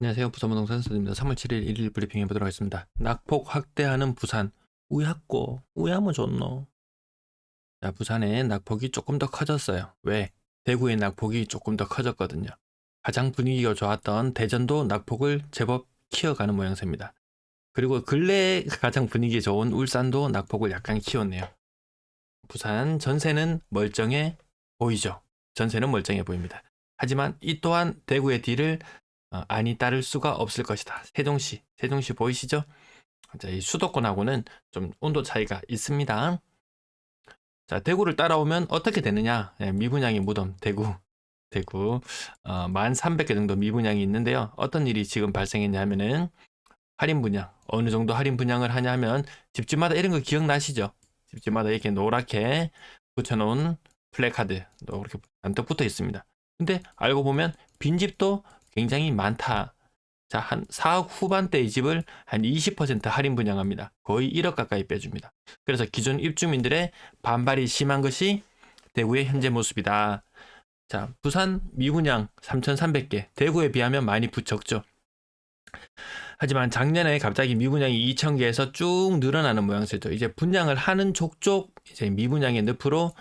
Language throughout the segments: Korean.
안녕하세요. 부산부동산 선입니다. 3월 7일 일일 브리핑 해보도록 하겠습니다. 낙폭 확대하는 부산. 우약고, 우야뭐 좋노? 자, 부산의 낙폭이 조금 더 커졌어요. 왜? 대구의 낙폭이 조금 더 커졌거든요. 가장 분위기가 좋았던 대전도 낙폭을 제법 키워가는 모양새입니다. 그리고 근래에 가장 분위기 좋은 울산도 낙폭을 약간 키웠네요. 부산 전세는 멀쩡해 보이죠. 전세는 멀쩡해 보입니다. 하지만 이 또한 대구의 뒤를 어, 안이 따를 수가 없을 것이다. 세종시, 세종시 보이시죠? 자, 이 수도권하고는 좀 온도 차이가 있습니다. 자, 대구를 따라오면 어떻게 되느냐? 예, 미분양의 무덤, 대구. 대구, 어, 1,300개 정도 미분양이 있는데요. 어떤 일이 지금 발생했냐 하면은, 할인 분양. 어느 정도 할인 분양을 하냐 하면, 집집마다 이런 거 기억나시죠? 집집마다 이렇게 노랗게 붙여놓은 플래카드, 이렇게 잔뜩 붙어 있습니다. 근데 알고 보면, 빈집도 굉장히 많다. 자, 한 4억 후반대의 집을 한 20% 할인 분양합니다. 거의 1억 가까이 빼줍니다. 그래서 기존 입주민들의 반발이 심한 것이 대구의 현재 모습이다. 자, 부산 미분양 3,300개, 대구에 비하면 많이 부적죠. 하지만 작년에 갑자기 미분양이 2,000개에서 쭉 늘어나는 모양새죠. 이제 분양을 하는 족족 이제 미분양의 늪으로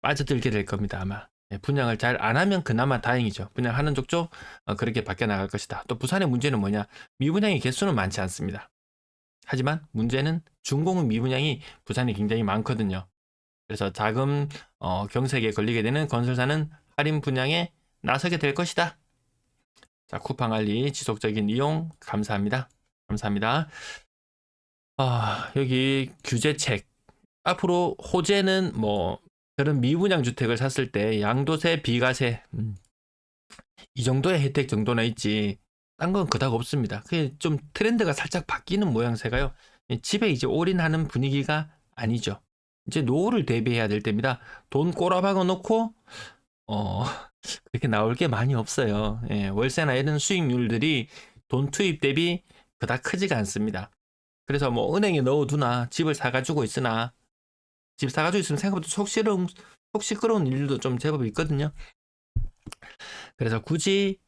빠져들게 될 겁니다, 아마. 예, 분양을 잘 안 하면 그나마 다행이죠. 분양하는 족족 어, 그렇게 바뀌어 나갈 것이다. 또 부산의 문제는 뭐냐? 미분양의 개수는 많지 않습니다. 하지만 문제는 중공은 미분양이 부산이 굉장히 많거든요. 그래서 자금 어, 경색에 걸리게 되는 건설사는 할인 분양에 나서게 될 것이다. 자, 쿠팡 알리 지속적인 이용 감사합니다. 감사합니다. 아, 여기 규제책. 앞으로 호재는 뭐 그런 미분양 주택을 샀을 때 양도세, 비과세 음, 이 정도의 혜택 정도나 있지 딴 건 그닥 없습니다. 그게 좀 트렌드가 살짝 바뀌는 모양새가요. 집에 이제 올인하는 분위기가 아니죠. 이제 노후를 대비해야 될 때입니다. 돈 꼬라박아 놓고 어 그렇게 나올 게 많이 없어요. 예, 월세나 이런 수익률들이 돈 투입 대비 그닥 크지가 않습니다. 그래서 뭐 은행에 넣어두나 집을 사가지고 있으나 집 사가지고 있으면 생각보다 속 시끄러운, 속 시끄러운 일도 좀 제법 있거든요. 그래서 굳이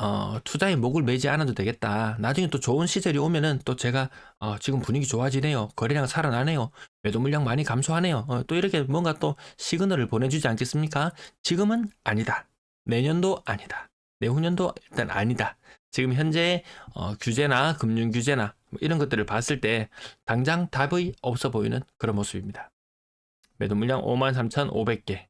어, 투자에 목을 매지 않아도 되겠다. 나중에 또 좋은 시절이 오면은 또 제가 어, 지금 분위기 좋아지네요. 거래량 살아나네요. 매도 물량 많이 감소하네요. 어, 또 이렇게 뭔가 또 시그널을 보내주지 않겠습니까? 지금은 아니다. 내년도 아니다. 내후년도 일단 아니다. 지금 현재 어, 규제나 금융 규제나 뭐 이런 것들을 봤을 때 당장 답이 없어 보이는 그런 모습입니다. 매도 물량 53,500개.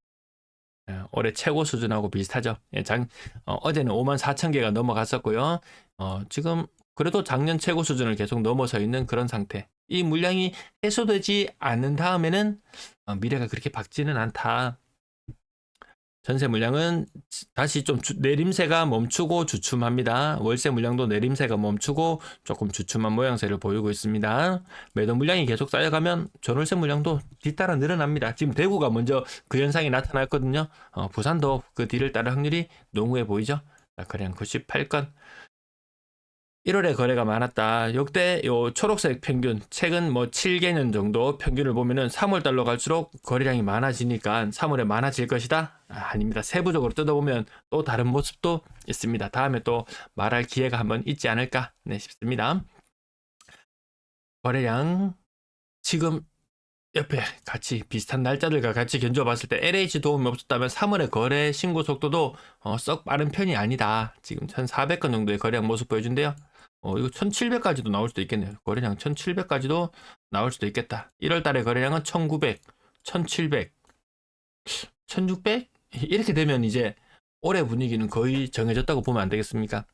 예, 올해 최고 수준하고 비슷하죠. 예, 장, 어, 제는 5만 4천 개가 넘어갔었고요. 어, 지금 그래도 작년 최고 수준을 계속 넘어서 있는 그런 상태. 이 물량이 해소되지 않는 다음에는 어, 미래가 그렇게 밝지는 않다. 전세 물량은 다시 좀 주, 내림세가 멈추고 주춤합니다. 월세 물량도 내림세가 멈추고 조금 주춤한 모양새를 보이고 있습니다. 매도 물량이 계속 쌓여가면 전월세 물량도 뒤따라 늘어납니다. 지금 대구가 먼저 그 현상이 나타났거든요. 어, 부산도 그 뒤를 따를 확률이 농후해 보이죠. 거래량 98건. 1월에 거래가 많았다. 역대 요 초록색 평균 최근 뭐 7개년 정도 평균을 보면은 3월 달로 갈수록 거래량이 많아지니까 3월에 많아질 것이다. 아, 닙니다 세부적으로 뜯어보면 또 다른 모습도 있습니다. 다음에 또 말할 기회가 한번 있지 않을까 네, 싶습니다. 거래량 지금 옆에 같이 비슷한 날짜들과 같이 견주어봤을 때 LH 도움이 없었다면 3월의 거래 신고 속도도 어, 썩 빠른 편이 아니다. 지금 1,400건 정도의 거래량 모습 보여준대요. 어, 이거 1700까지도 나올 수도 있겠네요. 거래량 1700까지도 나올 수도 있겠다. 1월 달에 거래량은 1900, 1700, 1600? 이렇게 되면 이제 올해 분위기는 거의 정해졌다고 보면 안 되겠습니까?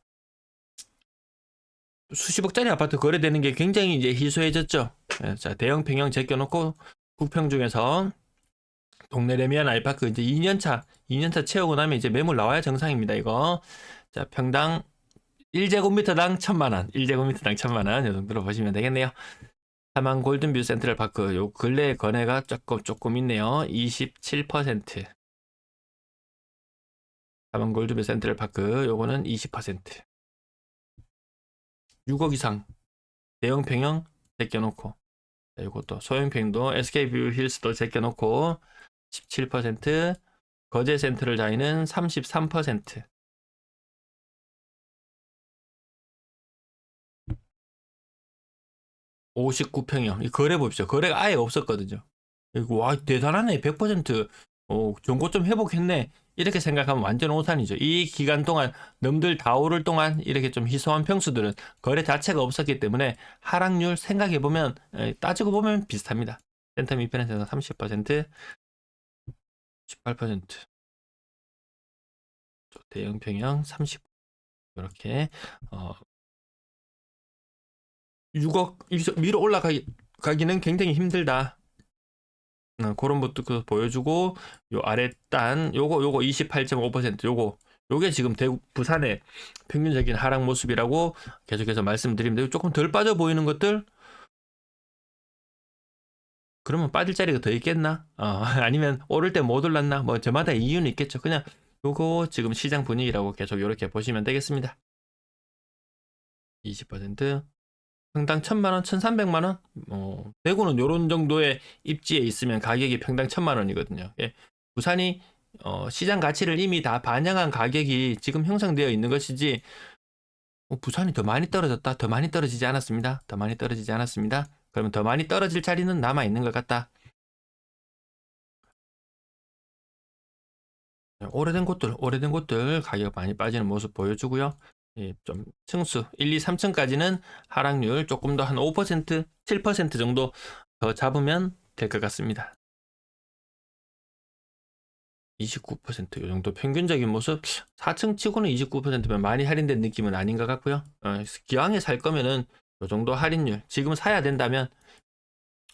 수십억짜리 아파트 거래되는 게 굉장히 이제 희소해졌죠. 예, 자, 대형 평형 제껴놓고 국평 중에서 동네 레미안 알파크 이제 2년차, 2년차 채우고 나면 이제 매물 나와야 정상입니다, 이거. 자, 평당 1제곱미터당 1000만원, 1제곱미터당 1000만원, 이 정도로 보시면 되겠네요. 사망 골든뷰 센트럴 파크, 요 근래 거래가 조금, 조금 있네요. 27%. 사망 골든뷰 센트럴 파크, 요거는 20%. 6억 이상, 대형 평형 제껴놓고, 이것도 소형평도 SK뷰 힐스도 제껴놓고, 17%, 거제 센트럴 자이는 33%. 59평형. 이 거래 봅시다. 거래가 아예 없었거든요. 와 대단하네. 100% 어, 정고점 회복했네. 이렇게 생각하면 완전 오산이죠. 이 기간 동안 넘들 다 오를 동안 이렇게 좀 희소한 평수들은 거래 자체가 없었기 때문에 하락률 생각해 보면 따지고 보면 비슷합니다. 센터 미편에서 30%, 18%, 대형 평형 30 이렇게 어 6억 위로 올라가기는 굉장히 힘들다. 어, 그런 것도 그 보여주고 요 아래 단 요거 요거 28.5% 요거 요게 지금 대구 부산의 평균적인 하락 모습이라고 계속해서 말씀드립니다. 조금 덜 빠져 보이는 것들 그러면 빠질 자리가 더 있겠나? 어, 아니면 오를 때 못 올랐나? 뭐 저마다 이유는 있겠죠. 그냥 요거 지금 시장 분위기라고 계속 이렇게 보시면 되겠습니다. 20% 평당 1000만원, 1300만원? 어, 대구는 요런 정도의 입지에 있으면 가격이 평당 1000만원이거든요. 예, 부산이 어, 시장 가치를 이미 다 반영한 가격이 지금 형성되어 있는 것이지 어, 부산이 더 많이 떨어졌다, 더 많이 떨어지지 않았습니다. 더 많이 떨어지지 않았습니다. 그러면 더 많이 떨어질 자리는 남아 있는 것 같다. 네, 오래된 곳들, 오래된 곳들 가격 많이 빠지는 모습 보여주고요. 예, 좀 층수 1, 2, 3층까지는 하락률 조금 더 한 5%, 7% 정도 더 잡으면 될 것 같습니다. 29%이 정도 평균적인 모습 4층 치고는 29%면 많이 할인된 느낌은 아닌 것 같고요. 어, 기왕에 살 거면은 이 정도 할인율 지금 사야 된다면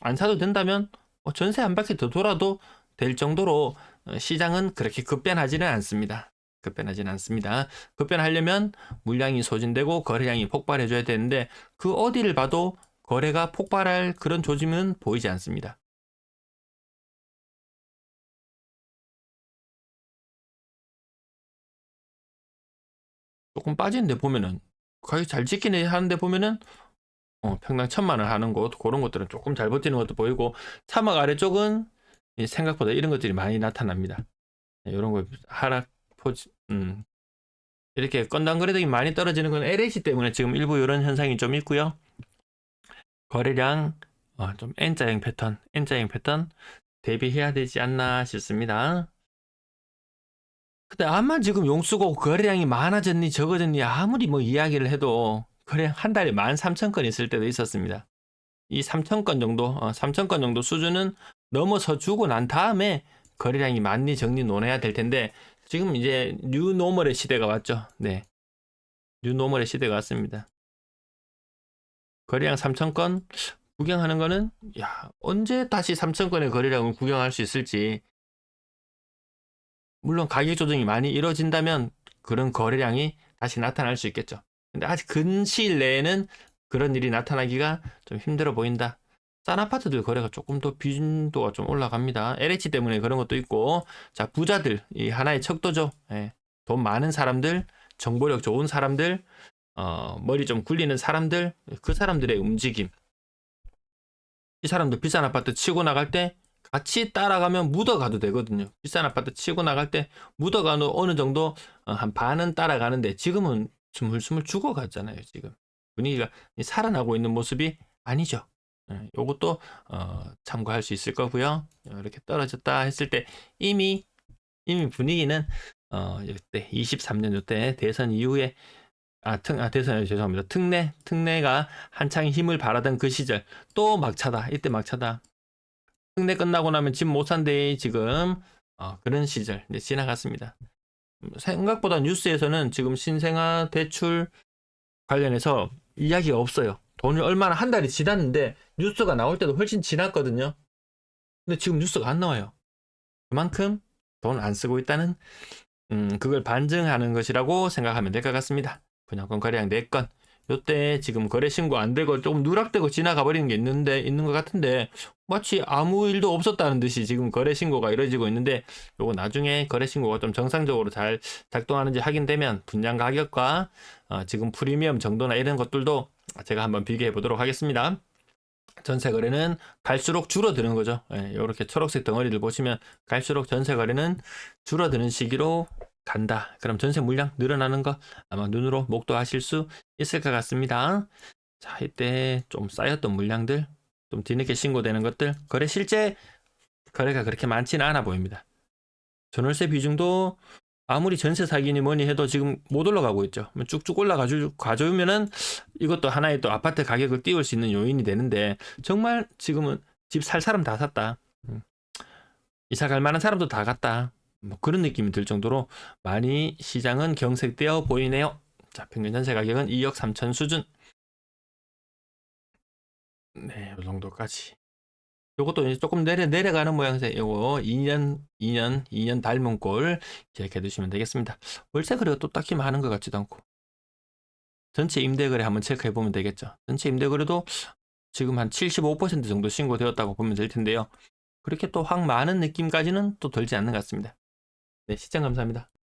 안 사도 된다면 어, 전세 한 바퀴 더 돌아도 될 정도로 어, 시장은 그렇게 급변하지는 않습니다. 급변하지는 않습니다. 급변하려면 물량이 소진되고 거래량이 폭발해줘야 되는데 그 어디를 봐도 거래가 폭발할 그런 조짐은 보이지 않습니다. 조금 빠지는데 보면은 거의 잘 지키네 하는데 보면은 어, 평당 천만 원 하는 곳 그런 것들은 조금 잘 버티는 것도 보이고 사막 아래쪽은 생각보다 이런 것들이 많이 나타납니다. 이런 거 하락 포지, 음. 이렇게 건당 거래량이 많이 떨어지는 건 LH 때문에 지금 일부 이런 현상이 좀 있고요. 거래량 어, 좀 N자형 패턴, N자형 패턴 대비해야 되지 않나 싶습니다. 근데 아마 지금 용수고 거래량이 많아졌니 적어졌니 아무리 뭐 이야기를 해도 거래 한 달에 13,000건 있을 때도 있었습니다. 이 3,000건 정도, 어, 3,000건 정도 수준은 넘어서 주고 난 다음에 거래량이 많니 적니 논해야 될 텐데 지금 이제 뉴 노멀의 시대가 왔죠. 네. 뉴 노멀의 시대가 왔습니다. 거래량 3,000건 구경하는 거는 야, 언제 다시 3,000건의 거래량을 구경할 수 있을지 물론 가격 조정이 많이 이루어진다면 그런 거래량이 다시 나타날 수 있겠죠. 근데 아직 근시일 내에는 그런 일이 나타나기가 좀 힘들어 보인다. 싼 아파트들 거래가 조금 더 빈도가 좀 올라갑니다. LH 때문에 그런 것도 있고, 자, 부자들, 이 하나의 척도죠. 예. 돈 많은 사람들, 정보력 좋은 사람들, 어, 머리 좀 굴리는 사람들, 그 사람들의 움직임. 이 사람들 비싼 아파트 치고 나갈 때 같이 따라가면 묻어가도 되거든요. 비싼 아파트 치고 나갈 때 묻어가는 어느 정도 어, 한 반은 따라가는데 지금은 스물스물 죽어갔잖아요. 지금 분위기가 살아나고 있는 모습이 아니죠. 예, 요것도 어, 참고할 수 있을 거고요. 이렇게 떨어졌다 했을 때 이미 이미 분위기는 어, 이때 23년 요때 대선 이후에 아, 특, 아, 대선 죄송합니다. 특례, 특례가 한창 힘을 발하던 그 시절 또 막차다. 이때 막차다. 특례 끝나고 나면 집 못 산대 지금 어, 그런 시절 이제 지나갔습니다. 생각보다 뉴스에서는 지금 신생아 대출 관련해서 이야기가 없어요. 돈이 얼마나 한 달이 지났는데 뉴스가 나올 때도 훨씬 지났거든요. 근데 지금 뉴스가 안 나와요. 그만큼 돈안 쓰고 있다는 음, 그걸 반증하는 것이라고 생각하면 될 것 같습니다. 분양권 거래량 4건. 요때 지금 거래 신고 안 되고 조금 누락되고 지나가 버리는 게 있는데 있는 것 같은데 마치 아무 일도 없었다는 듯이 지금 거래 신고가 이루어지고 있는데 요거 나중에 거래 신고가 좀 정상적으로 잘 작동하는지 확인되면 분양 가격과 어, 지금 프리미엄 정도나 이런 것들도 제가 한번 비교해 보도록 하겠습니다. 전세 거래는 갈수록 줄어드는 거죠. 예, 이렇게 초록색 덩어리를 보시면 갈수록 전세 거래는 줄어드는 시기로 간다. 그럼 전세 물량 늘어나는 거 아마 눈으로 목도하실 수 있을 것 같습니다. 자, 이때 좀 쌓였던 물량들, 좀 뒤늦게 신고되는 것들, 거래 실제 거래가 그렇게 많지는 않아 보입니다. 전월세 비중도 아무리 전세 사기니 뭐니 해도 지금 못 올라가고 있죠. 뭐 쭉쭉 올라가주 가져오면은 이것도 하나의 또 아파트 가격을 띄울 수 있는 요인이 되는데 정말 지금은 집 살 사람 다 샀다. 음. 이사 갈 만한 사람도 다 갔다. 뭐 그런 느낌이 들 정도로 많이 시장은 경색되어 보이네요. 자, 평균 전세 가격은 2억 3천 수준. 네, 이 정도까지. 요것도 이제 조금 내려 내려가는 모양새. 요거 2년 2년 2년 닮은 꼴 기억해 두시면 되겠습니다. 월세 거래가 또 딱히 많은 것 같지도 않고. 전체 임대 거래 한번 체크해 보면 되겠죠. 전체 임대 거래도 지금 한 75% 정도 신고되었다고 보면 될 텐데요. 그렇게 또 확 많은 느낌까지는 또 들지 않는 것 같습니다. 네, 시청 감사합니다.